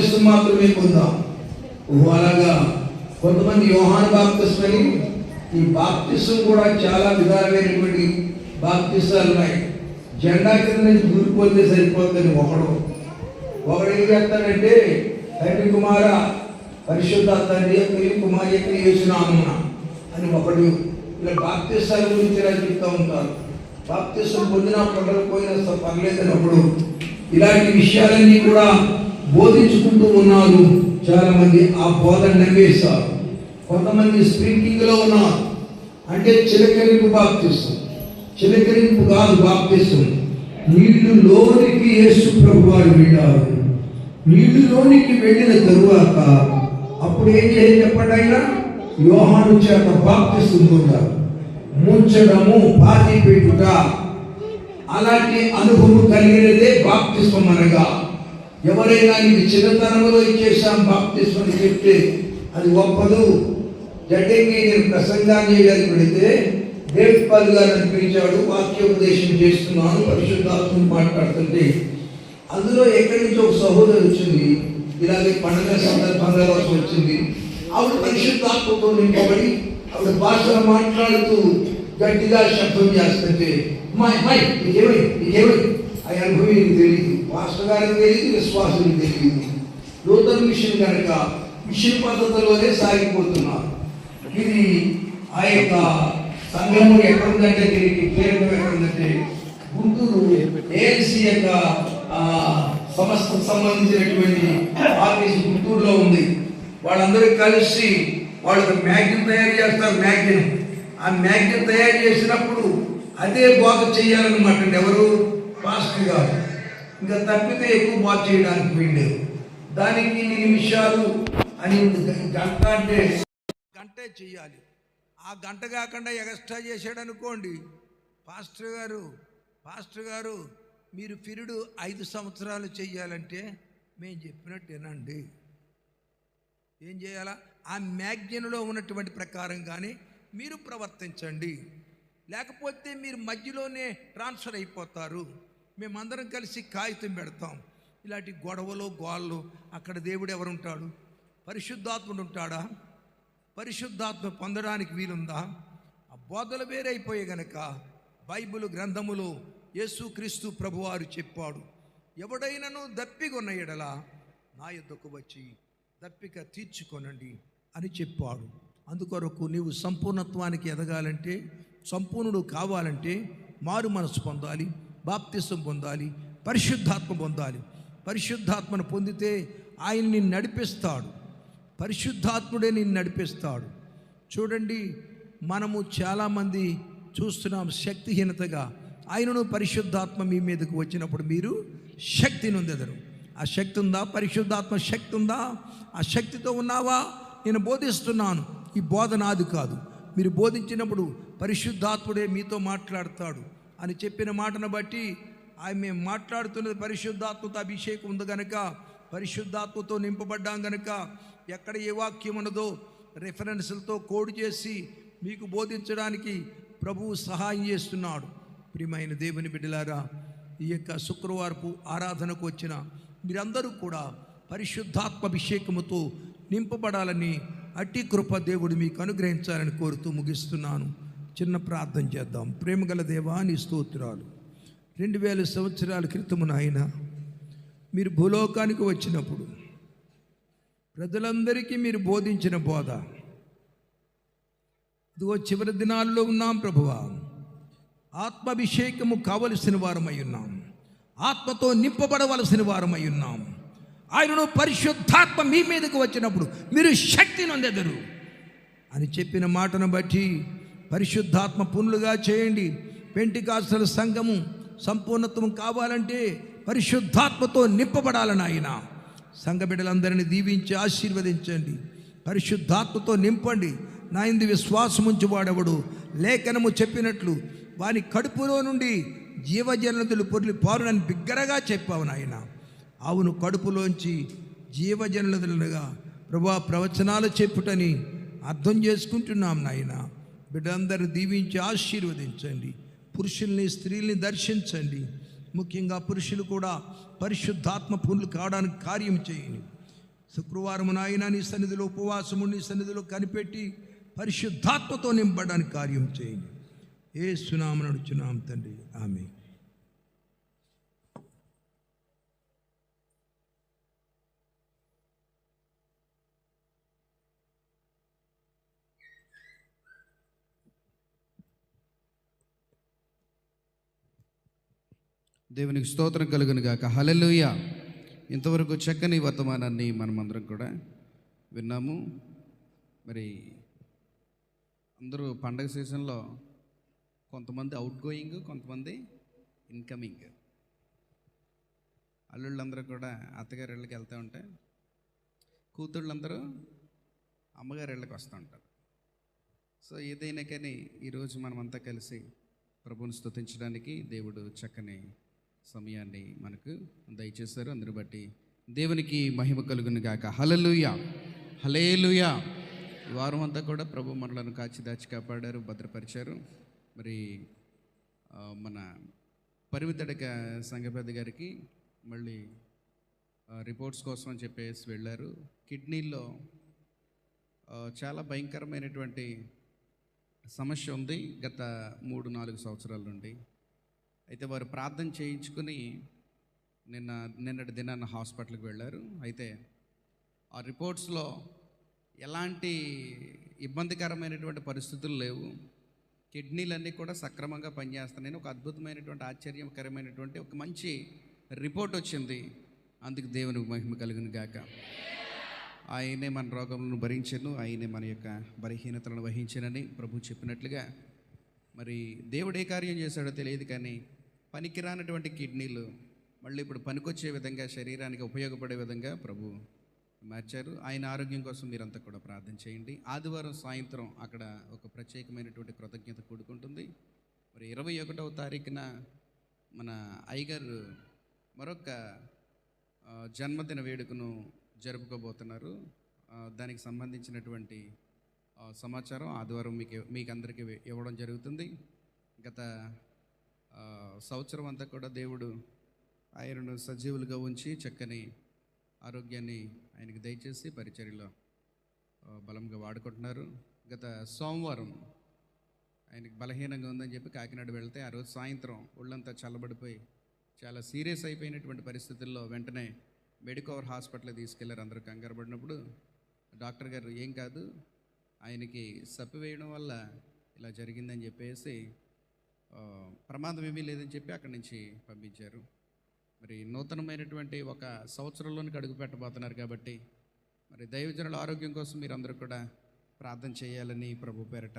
బాప్తిస్తం మాత్రమే పొందాం. అలాగా. కొంతమంది యోహాన్ బాప్తిస్మని ఈ బాప్తిస్తం కూడా చాలా విధాలైనటువంటి బాప్తిస్తాలు ఉన్నాయి. జెండా కింద నుంచి దూరిపోతే సరిపోతుంది ఒకడు. ఒకడు ఏం చేస్తాడంటే తండ్రి కుమార పరిశుద్ధ తండ్రి యొక్క కుమారి యొక్క యేసునామమున అని ఒకడు ఇలా బాప్తిస్తాల గురించి ఇలా చెప్తూ ఉంటారు. బాప్తిస్తం పొందిన పొందకపోయినా స- పర్లేదని ఇలాంటి విషయాలన్నీ కూడా బోధించుకుంటూ ఉన్నారు. చాలా మంది ఆ బోధన నమ్మేశారు. కొంతమంది స్ప్రింకింగ్లో ఉన్నారు. అంటే చిలకరింపు బాప్తిస్తుంది చిలకరింపు కాదు బాప్తిస్తుంది నీళ్ళు లోనికి యేసు ప్రభు వారు వెళ్ళారు. నీళ్ళు లోనికి వెళ్ళిన తరువాత అప్పుడు ఏం చేయాలి చెప్పండి ఆయన? యోహాను చేత బాప్తిస్తుంది పొందారు. ముంచడము పాతి పెట్టుట అలాంటి అనుభవం కలిగినదే బాప్తిస్మం అనగా ఎవరైనా ఇది చిన్నతనంలో ఇచ్చేసాం బాప్తిస్మని చెప్తే అది గొప్పదు జడ్డంగి నేను ప్రసంగాన్ని చేయడానికి పెడితే దేవ్పాల్ గారు అని పిలిచాడు వాక్యోపదేశం చేస్తున్నాను పరిశుద్ధాత్మను మాట్లాడుతుంటే అందులో ఎక్కడి నుంచి ఒక సహోదరు వచ్చింది. ఇలాగే పండుగ సందర్భంగా వచ్చింది. ఆవిడ పరిశుద్ధాత్మతో నింపబడి ఆవిడ భాషలో మాట్లాడుతూ గట్టిగా శబ్దం చేస్తుంటే మై మై నీకేమై నీకేమై ఆ అనుభవం తెలియదు. మాస్టర్ గారికి తెలియదు విశ్వాసం తెలియదు. నూతన మిషన్ కనుక మిషన్ పద్ధతిలోనే సాగిపోతున్నారు. ఇది ఆ యొక్క సంఘము ఎక్కడుందంటే దీనికి పేరు ఎక్కడుందంటే గుంటూరు ఏఎల్సి యొక్క ఆ, సంస్థకు సంబంధించినటువంటి ఆఫీస్ గుంటూరులో ఉంది. వాళ్ళందరూ కలిసి వాళ్ళకి మ్యాగ్జిన్ తయారు చేస్తారు మ్యాగ్జిన్ ఆ మ్యాగ్జిన్ తయారు చేసినప్పుడు అదే బాగు చేయాలన్నమాట ఎవరు? పాస్టర్ గారు. ఇంకా తప్పితే ఎక్కువ బోధ చేయడానికి వీళ్ళు దానికి ఇన్ని నిమిషాలు అని గంట అంటే గంటే చెయ్యాలి ఆ గంట కాకుండా ఎక్స్ట్రా చేశాడు అనుకోండి పాస్టర్ గారు పాస్టర్ గారు మీరు పిరుడు ఐదు సంవత్సరాలు చెయ్యాలంటే మేము చెప్పినట్టు వినండి. ఏం చేయాలా? ఆ మ్యాగ్జిన్లో ఉన్నటువంటి ప్రకారం కానీ మీరు ప్రవర్తించండి. లేకపోతే మీరు మధ్యలోనే ట్రాన్స్ఫర్ అయిపోతారు. మేమందరం కలిసి కాగితం పెడతాం. ఇలాంటి గొడవలు గోళ్ళు అక్కడ దేవుడు ఎవరుంటాడు? పరిశుద్ధాత్ముడు ఉంటాడా? పరిశుద్ధాత్మ పొందడానికి వీలుందా? ఆ బోధలు వేరైపోయే గనక బైబిల్ గ్రంథములో యేసుక్రీస్తు ప్రభువారు చెప్పాడు. ఎవడైనను దప్పికొన్న ఎడల నా యొద్దకు వచ్చి దప్పిక తీర్చుకొనండి అని చెప్పాడు. అందుకొరకు నీవు సంపూర్ణత్వానికి ఎదగాలంటే సంపూర్ణుడు కావాలంటే మారు మనసు పొందాలి. బాప్తిసం పొందాలి పరిశుద్ధాత్మ పొందాలి. పరిశుద్ధాత్మను పొందితే ఆయన నిన్ను నడిపిస్తాడు. పరిశుద్ధాత్ముడే నిన్ను నడిపిస్తాడు. చూడండి మనము చాలామంది చూస్తున్నాం శక్తిహీనతగా. ఆయనను పరిశుద్ధాత్మ మీ మీదకు వచ్చినప్పుడు మీరు శక్తి ఉందెదరు ఆ శక్తి ఉందా? పరిశుద్ధాత్మ శక్తి ఉందా? ఆ శక్తితో ఉన్నావా? నేను బోధిస్తున్నాను. ఈ బోధ నాది కాదు. మీరు బోధించినప్పుడు పరిశుద్ధాత్ముడే మీతో మాట్లాడతాడు. అని చెప్పిన మాటను బట్టి ఆయన మేము మాట్లాడుతున్నది పరిశుద్ధాత్మత అభిషేకం ఉంది కనుక పరిశుద్ధాత్మతో నింపబడ్డాం కనుక ఎక్కడ ఏ వాక్యం ఉన్నదో రెఫరెన్స్లతో కోడ్ చేసి మీకు బోధించడానికి ప్రభువు సహాయం చేస్తున్నాడు. ప్రియమైన దేవుని బిడ్డలారా ఈ యొక్క శుక్రవారపు ఆరాధనకు వచ్చిన మీరందరూ కూడా పరిశుద్ధాత్మ అభిషేకముతో నింపబడాలని అట్టి కృప దేవుడు మీకు అనుగ్రహించాలని కోరుతూ ముగిస్తున్నాను. చిన్న ప్రార్థన చేద్దాం. ప్రేమగల దేవా నీ స్తోత్రాలు. రెండు వేల సంవత్సరాల క్రితము ఆయన మీరు భూలోకానికి వచ్చినప్పుడు ప్రజలందరికీ మీరు బోధించిన బోధ. ఇదిగో చివరి దినాల్లో ఉన్నాం ప్రభువా. ఆత్మాభిషేకము కావలసిన వారమై ఉన్నాం. ఆత్మతో నింపబడవలసిన వారమై ఉన్నాం. ఆయనను పరిశుద్ధాత్మ మీ మీదకు వచ్చినప్పుడు మీరు శక్తి అందెదరు అని చెప్పిన మాటను బట్టి పరిశుద్ధాత్మ పునులుగా చేయండి. పెంటికాస్తుల సంఘము సంపూర్ణత్వం కావాలంటే పరిశుద్ధాత్మతో నింపబడాలని ఆయన. సంఘ బిడ్డలందరినీ దీవించి ఆశీర్వదించండి. పరిశుద్ధాత్మతో నింపండి. నా ఇందు విశ్వాసం ఉంచువాడెవడు? లేఖనము చెప్పినట్లు వాని కడుపులో నుండి జీవజనతులు పొర్లి పారునని బిగ్గరగా చెప్పావు నాయన. అవును కడుపులోంచి జీవజనులుగా ప్రభా ప్రవచనాలు చెప్పుటని అర్థం చేసుకుంటున్నాం నాయన. బిడ్డలందరూ దీవించి ఆశీర్వదించండి. పురుషుల్ని స్త్రీల్ని దర్శించండి. ముఖ్యంగా పురుషులు కూడా పరిశుద్ధాత్మ పూర్లు కావడానికి కార్యం చేయండి. శుక్రవారం నాయన నీ సన్నిధిలో ఉపవాసము నీ సన్నిధిలో కనిపెట్టి పరిశుద్ధాత్మతో నింపడానికి కార్యం చేయండి. ఏ సునామను నడుచున్నాం తండ్రి. ఆమె దేవునికి స్తోత్రం కలుగును గాక. హల్లెలూయ. ఇంతవరకు చక్కని వర్తమానాన్ని మనమందరం కూడా విన్నాము. మరి అందరూ పండగ సీజన్లో కొంతమంది అవుట్ గోయింగ్ కొంతమంది ఇన్కమింగ్ అల్లుళ్ళందరూ కూడా అత్తగారి ఇళ్ళకి వెళ్తూ ఉంటే కూతుళ్ళందరూ అమ్మగారి ఇళ్ళకి వస్తూ ఉంటారు. సో ఏదైనా కానీ ఈరోజు మనమంతా కలిసి ప్రభుని స్తుతించడానికి దేవుడు చక్కని సమయాన్ని మనకు దయచేశారు. అందరు బట్టి దేవునికి మహిమ కలుగును గాక. హలలుయ హలేలుయ వారం అంతా కూడా ప్రభు మనలను కాచి దాచి కాపాడారు భద్రపరిచారు. మరి మన పరిమితడక సంఘపెద్ద గారికి మళ్ళీ రిపోర్ట్స్ కోసం అని చెప్పేసి వెళ్ళారు. కిడ్నీలో చాలా భయంకరమైనటువంటి సమస్య ఉంది. గత మూడు నాలుగు సంవత్సరాల నుండి. అయితే వారు ప్రార్థన చేయించుకుని నిన్న నిన్నటి దినాన్న హాస్పిటల్కి వెళ్ళారు. అయితే ఆ రిపోర్ట్స్లో ఎలాంటి ఇబ్బందికరమైనటువంటి పరిస్థితులు లేవు. కిడ్నీలన్నీ కూడా సక్రమంగా పనిచేస్తున్నాయని ఒక అద్భుతమైనటువంటి ఆశ్చర్యకరమైనటువంటి ఒక మంచి రిపోర్ట్ వచ్చింది. అందుకు దేవునికి మహిమ కలుగును గాక. ఆయనే మన రోగములను భరించను. ఆయనే మన యొక్క బలహీనతలను వహించనని ప్రభు చెప్పినట్లుగా మరి దేవుడు ఏ కార్యం చేశాడో తెలియదు కానీ పనికిరానటువంటి కిడ్నీలు మళ్ళీ ఇప్పుడు పనికొచ్చే విధంగా శరీరానికి ఉపయోగపడే విధంగా ప్రభు మార్చారు. ఆయన ఆరోగ్యం కోసం మీరంతా కూడా ప్రార్థన చేయండి. ఆదివారం సాయంత్రం అక్కడ ఒక ప్రత్యేకమైనటువంటి కృతజ్ఞత కూడుకుంటుంది. మరి ఇరవై ఒకటవ తారీఖున మన అయ్యగారు మరొక జన్మదిన వేడుకను జరుపుకోబోతున్నారు. దానికి సంబంధించినటువంటి సమాచారం ఆదివారం మీకు మీకు అందరికీ ఇవ్వడం జరుగుతుంది. గత సంవత్సరం అంతా కూడా దేవుడు ఆయనను సజీవులుగా ఉంచి చక్కని ఆరోగ్యాన్ని ఆయనకి దయచేసి పరిచర్యలో బలంగా వాడుకుంటున్నారు. గత సోమవారం ఆయనకి బలహీనంగా ఉందని చెప్పి కాకినాడ వెళ్తే ఆ రోజు సాయంత్రం ఒళ్ళంతా చల్లబడిపోయి చాలా సీరియస్ అయిపోయినటువంటి పరిస్థితుల్లో వెంటనే మెడికవర్ హాస్పిటల్ తీసుకెళ్ళారు అందరూ కంగారు పడినప్పుడు. డాక్టర్ గారు ఏం కాదు ఆయనకి సప్పి వేయడం వల్ల ఇలా జరిగిందని చెప్పేసి ప్రమాదం ఏమీ లేదని చెప్పి అక్కడి నుంచి పంపించారు. మరి నూతనమైనటువంటి ఒక సంవత్సరంలోనికి అడుగు పెట్టబోతున్నారు కాబట్టి మరి దైవజనుల ఆరోగ్యం కోసం మీరు అందరూ కూడా ప్రార్థన చేయాలని ప్రభు పేరట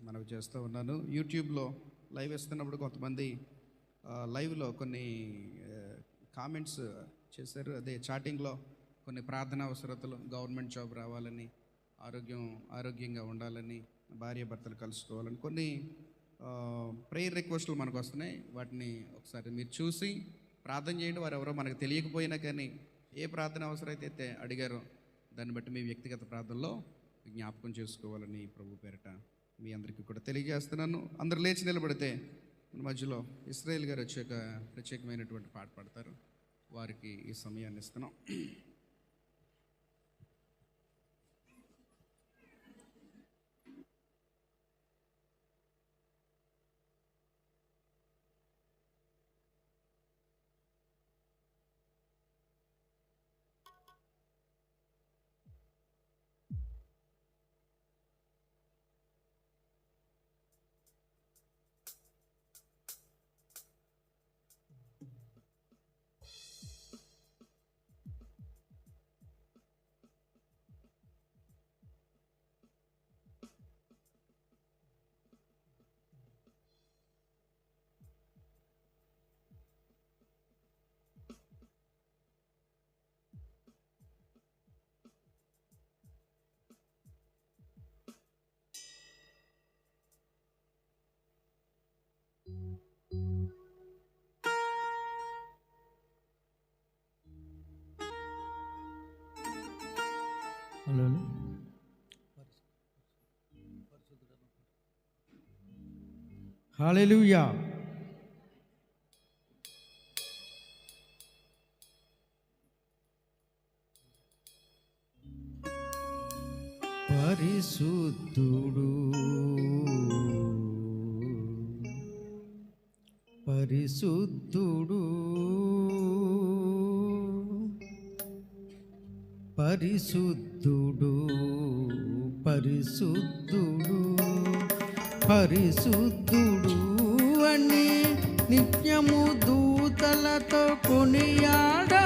మనవి చేస్తూ ఉన్నాను. యూట్యూబ్లో లైవ్ ఇస్తున్నప్పుడు కొంతమంది లైవ్లో కొన్ని కామెంట్స్ చేశారు. అదే చాటింగ్లో కొన్ని ప్రార్థన అవసరతలు గవర్నమెంట్ జాబ్ రావాలని ఆరోగ్యం ఆరోగ్యంగా ఉండాలని భార్య భర్తలు కలుసుకోవాలని కొన్ని ప్రేయర్ రిక్వెస్ట్లు మనకు వస్తున్నాయి. వాటిని ఒకసారి మీరు చూసి ప్రార్థన చేయండి. వారు ఎవరో మనకు తెలియకపోయినా కానీ ఏ ప్రార్థన అవసరమైతే అడిగారో దాన్ని బట్టి మీ వ్యక్తిగత ప్రార్థనలో జ్ఞాపకం చేసుకోవాలని ప్రభు పేరిట మీ అందరికీ కూడా తెలియజేస్తున్నాను. అందరు లేచి నిలబడితే మన మధ్యలో ఇస్రాయేల్ గారు వచ్చే ప్రత్యేకమైనటువంటి పాట పాడతారు. వారికి ఈ సమయాన్ని ఇస్తున్నాం. అవునండి హాలెలుయా. పరిశుద్ధుడు. పరిశుద్ధుడు. పరిశుద్ధుడు పరిశుద్ధుడు పరిశుద్ధుడు అని నిత్యము దూతలతో కొనియాడబడుతున్నాను.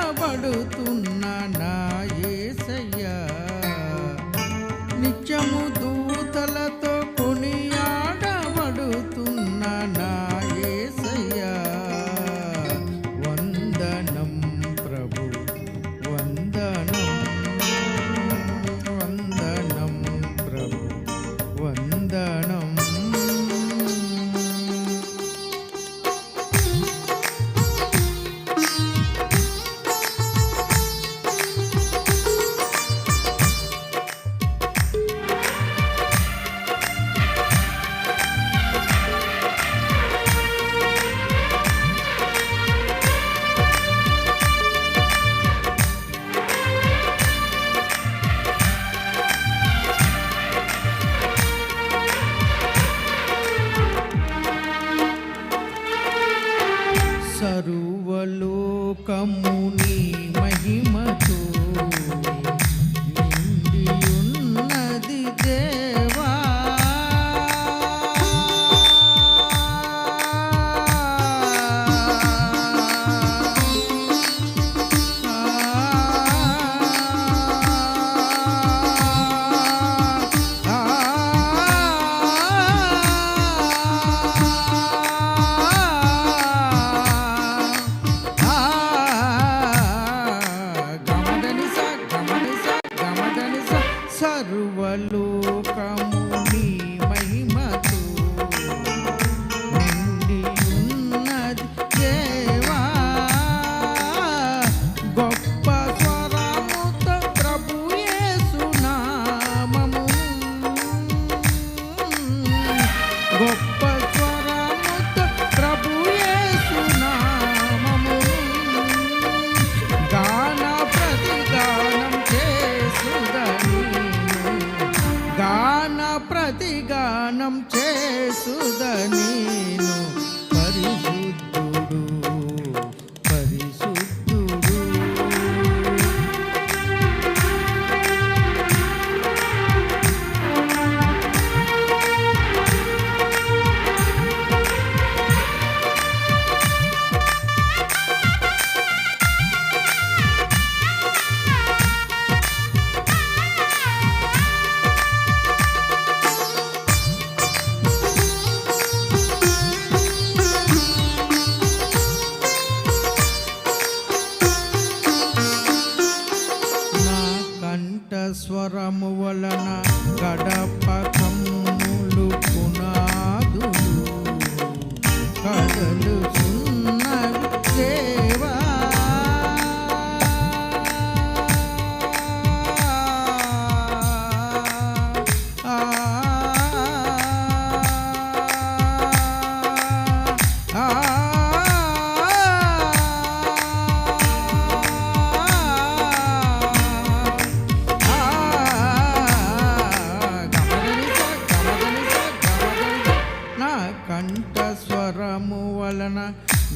కంఠస్వరము వలన గడప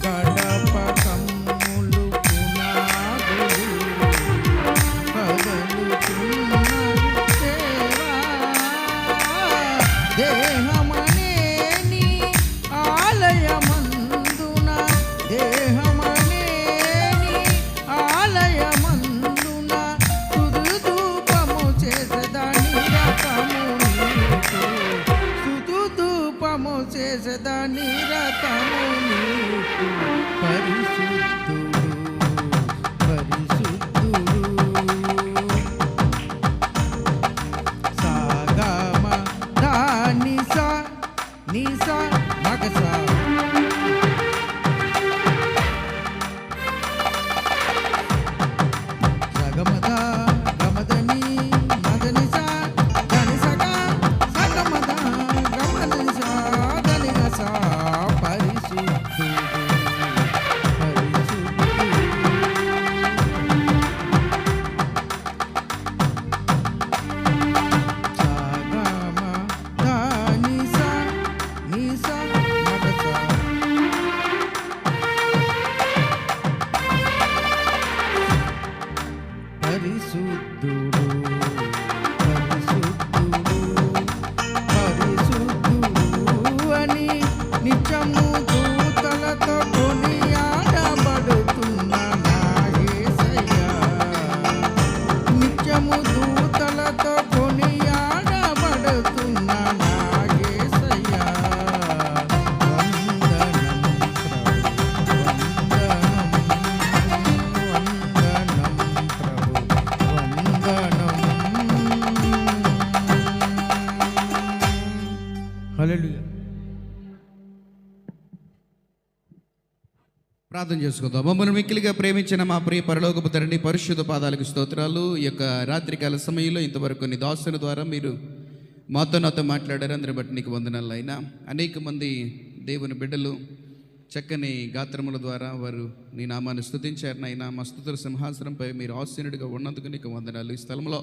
But. నిరతము పరిశుద్ధు ప్రార్థన చేసుకుందాం. మమ్మల్ని మిక్కిలిగా ప్రేమించిన మా ప్రియ పరలోకపు తండ్రి పరిశుద్ధ పాదాలకు స్తోత్రాలు. ఈ యొక్క రాత్రికాల సమయంలో ఇంతవరకు నీ దాసుల ద్వారా మీరు మాతో నాతో మాట్లాడారు. అందరి బట్టి నీకు వందనాలు అయినా. అనేక మంది దేవుని బిడ్డలు చక్కని గాత్రముల ద్వారా వారు నీ నామాన్ని స్థుతించారనైనా నాయన మా స్థుతుల సింహాసనంపై మీరు ఆశీనుడిగా ఉన్నందుకు నీకు వందనాలు. ఈ స్థలంలో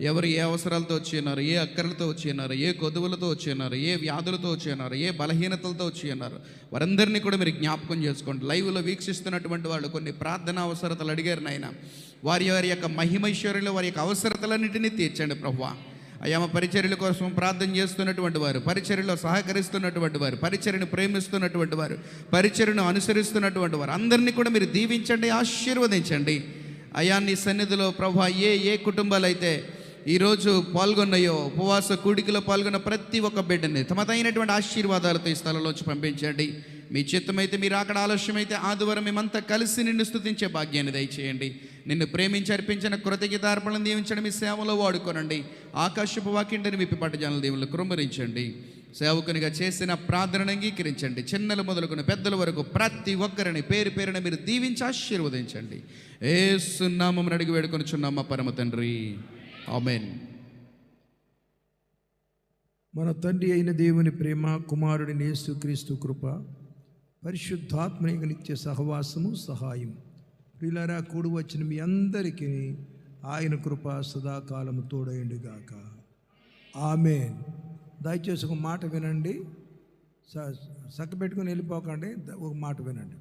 ఎవరు ఏ అవసరాలతో వచ్చినారు ఏ అక్కర్లతో వచ్చినారు ఏ గొదువులతో వచ్చినారు ఏ వ్యాధులతో వచ్చినారు ఏ బలహీనతలతో వచ్చినారు ఉన్నారు వారందరినీ కూడా మీరు జ్ఞాపకం చేసుకోండి. లైవ్లో వీక్షిస్తున్నటువంటి వాళ్ళు కొన్ని ప్రార్థన అవసరతలు అడిగారు నాయన. వారి వారి యొక్క మహిమైశ్వర్యులు వారి యొక్క అవసరతలన్నింటినీ తీర్చండి ప్రభువా అయ్యా పరిచర్యల కోసం ప్రార్థన చేస్తున్నటువంటి వారు పరిచర్యలో సహకరిస్తున్నటువంటి వారు పరిచర్యను ప్రేమిస్తున్నటువంటి వారు పరిచర్యను అనుసరిస్తున్నటువంటి వారు అందరినీ కూడా మీరు దీవించండి ఆశీర్వదించండి. అయా నీ సన్నిధిలో ప్రభు ఏ ఏ కుటుంబాలు అయితే ఈరోజు పాల్గొన్నయో ఉపవాస కూడికలో పాల్గొన్న ప్రతి ఒక్క బిడ్డని తమదైనటువంటి ఆశీర్వాదాలతో ఈ స్థలంలోంచి పంపించండి. మీ చిత్తమైతే మీరు అక్కడ ఆలస్యమైతే ఆదివారం మేమంతా కలిసి నిన్ను స్థుతించే భాగ్యాన్ని దయచేయండి. నిన్ను ప్రేమించి అర్పించిన కృతజ్ఞతార్పణను దీవించడం మీ సేవలో వాడుకోనండి. ఆకాశపు వాకింటిని మీ పట్టజాల దేవుళ్ళు కృమరించండి సేవకునిగా చేసిన ప్రార్థనను అంగీకరించండి. చిన్నలు మొదలుకొని పెద్దల వరకు ప్రతి ఒక్కరిని పేరు పేరున మీరు దీవించి ఆశీర్వదించండి. ఏ సున్నామని అడిగి వేడుకొని చున్నామా పరమ తండ్రి. ఆమెన్ మన తండ్రి అయిన దేవుని ప్రేమ కుమారుడి యేసుక్రీస్తు కృప పరిశుద్ధాత్మని యొక్క నిత్య సహవాసము సహాయం. ప్రియులారా కూడి వచ్చిన మీ అందరికీ ఆయన కృప సదాకాలము తోడయండిగాక ఆమెన్ దయచేసి ఒక మాట వినండి. స- చక్క పెట్టుకుని వెళ్ళిపోకండి. ఒక మాట వినండి.